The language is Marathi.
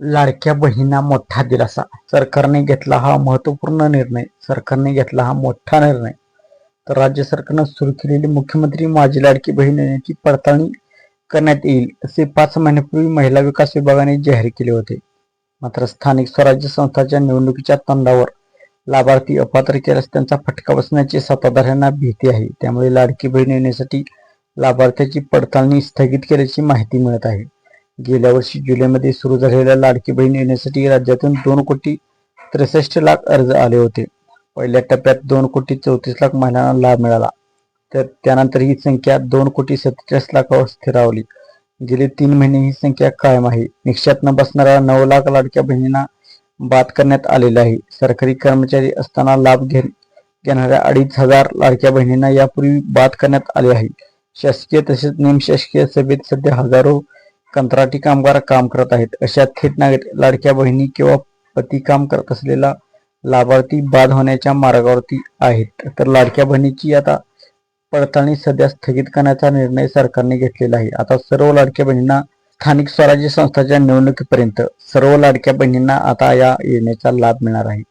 लाडक्या बहिणींना मोठा दिलासा. सरकारने घेतला हा महत्त्वपूर्ण निर्णय. सरकारने घेतला हा मोठा निर्णय. तर राज्य सरकारनं सुरू केलेली मुख्यमंत्री माझी लाडकी बहीण योजनेची पडताळणी करण्यात येईल असे पाच महिन्यापूर्वी महिला विकास विभागाने जाहीर केले होते. मात्र स्थानिक स्वराज्य संस्थांच्या निवडणुकीच्या तोंडावर लाभार्थी अपात्र केल्यास त्यांचा फटका बसण्याची सत्ताधाऱ्यांना भीती आहे. त्यामुळे लाडकी बहीण योजनेसाठी लाभार्थ्याची पडताळणी स्थगित केल्याची माहिती मिळत आहे. गेल्या वर्षी जुलैमध्ये सुरू झालेल्या लाडकी बहीण योजनेसाठी राज्यातून दोन कोटी त्रेसष्ट लाख अर्ज आले होते. पहिल्या टप्प्यात दोन कोटी चौतीस लाख महिलांना लाभ मिळाला. तर त्यानंतर ही संख्या दोन कोटी सत्तेचाळीस लाखावर स्थिरावली. गेले तीन महिने ही संख्या कायम आहे. निक्षात न बसणाऱ्या नऊ लाख लाडक्या बहिणींना बाद करण्यात आलेला आहे. सरकारी कर्मचारी असताना लाभ घे घेणाऱ्या अडीच हजार लाडक्या बहिणींना यापूर्वी बाद करण्यात आले आहे. शासकीय तसेच निमशासकीय सभेत सध्या हजारो कंत्राटी कामगार काम करत आहेत. अशा थेट नागरिक लाडक्या बहिणी किंवा पती काम करत असलेला लाभार्थी बाद होण्याच्या मार्गावरती आहेत. तर लाडक्या बहिणीची आता पडताळणी सध्या स्थगित करण्याचा निर्णय सरकारने घेतलेला आहे. आता सर्व लाडक्या बहिणींना स्थानिक स्वराज्य संस्थांच्या निवडणुकीपर्यंत सर्व लाडक्या बहिणींना आता या योजनेचा लाभ मिळणार आहे.